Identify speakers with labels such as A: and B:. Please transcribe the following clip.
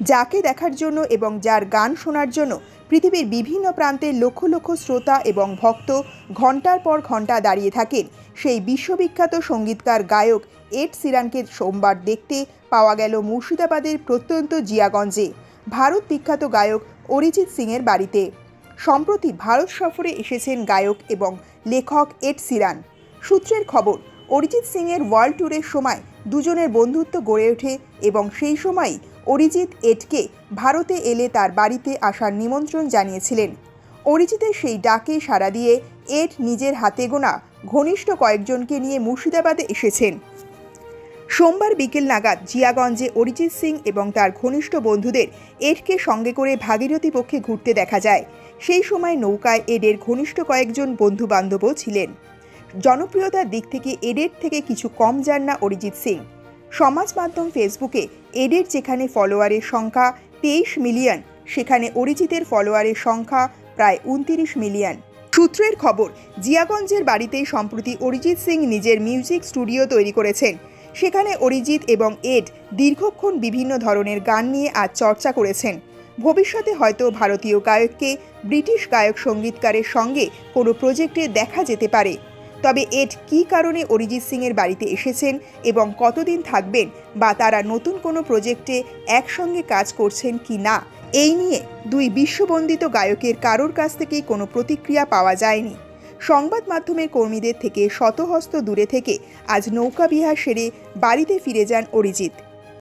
A: যাকে দেখার জন্য এবং যার গান শোনার জন্য পৃথিবীর বিভিন্ন প্রান্তের লক্ষ লক্ষ শ্রোতা এবং ভক্ত ঘণ্টার পর ঘণ্টা দাঁড়িয়ে থাকেন। সেই বিশ্ববিখ্যাত সঙ্গীতকার গায়ক এড সিরানকে সোমবার দেখতে পাওয়া গেল মুর্শিদাবাদের প্রত্যন্ত জিয়াগঞ্জে। ভারত বিখ্যাত গায়ক অরিজিৎ সিংয়ের বাড়িতে। সম্প্রতি ভারত সফরে এসেছেন গায়ক এবং লেখক এড সিরান। সূত্রের খবর, অরিজিৎ সিংয়ের ওয়ার্ল্ড ট্যুরের সময় দুজনের বন্ধুত্ব গড়ে ওঠে এবং সেই সময়ই অরিজিৎ এডকে ভারতে এলে তার বাড়িতে আসার নিমন্ত্রণ জানিয়েছিলেন। অরিজিতের সেই ডাকে সাড়া দিয়ে এড নিজের হাতে গোনা ঘনিষ্ঠ কয়েকজনকে নিয়ে মুর্শিদাবাদে এসেছেন। সোমবার বিকেল নাগাদ জিয়াগঞ্জে অরিজিৎ সিং এবং তার ঘনিষ্ঠ বন্ধুদের এডকে সঙ্গে করে ভাগীরথী পক্ষে ঘুরতে দেখা যায়। সেই সময় নৌকায় এডের ঘনিষ্ঠ কয়েকজন বন্ধু বান্ধবও ছিলেন। জনপ্রিয়তার দিক থেকে এডের থেকে কিছু কম যান না অরিজিৎ সিং। সমাজ মাধ্যম ফেসবুকে এডের যেখানে ফলোয়ারের সংখ্যা তেইশ মিলিয়ন, সেখানে অরিজিতের ফলোয়ারের সংখ্যা প্রায় উনতিরিশ মিলিয়ন। সূত্রের খবর, জিয়াগঞ্জের বাড়িতেই সম্প্রতি অরিজিৎ সিং নিজের মিউজিক স্টুডিও তৈরি করেছেন। সেখানে অরিজিৎ এবং এড দীর্ঘক্ষণ বিভিন্ন ধরনের গান নিয়ে আজ চর্চা করেছেন। ভবিষ্যতে হয়তো ভারতীয় গায়ককে ব্রিটিশ গায়ক সঙ্গীতকারের সঙ্গে কোনো প্রজেক্টে দেখা যেতে পারে। তবে এড কী কারণে অরিজিৎ সিংয়ের বাড়িতে এসেছেন এবং কতদিন থাকবেন বা তারা নতুন কোনো প্রজেক্টে একসঙ্গে কাজ করছেন কি না, এই নিয়ে দুই বিশ্ববন্দিত গায়কের কারোর কাছ থেকেই কোনো প্রতিক্রিয়া পাওয়া যায়নি। সংবাদ মাধ্যমের কর্মীদের থেকে শতহস্ত দূরে থেকে আজ নৌকা বিহার সেরে বাড়িতে ফিরে যান অরিজিৎ।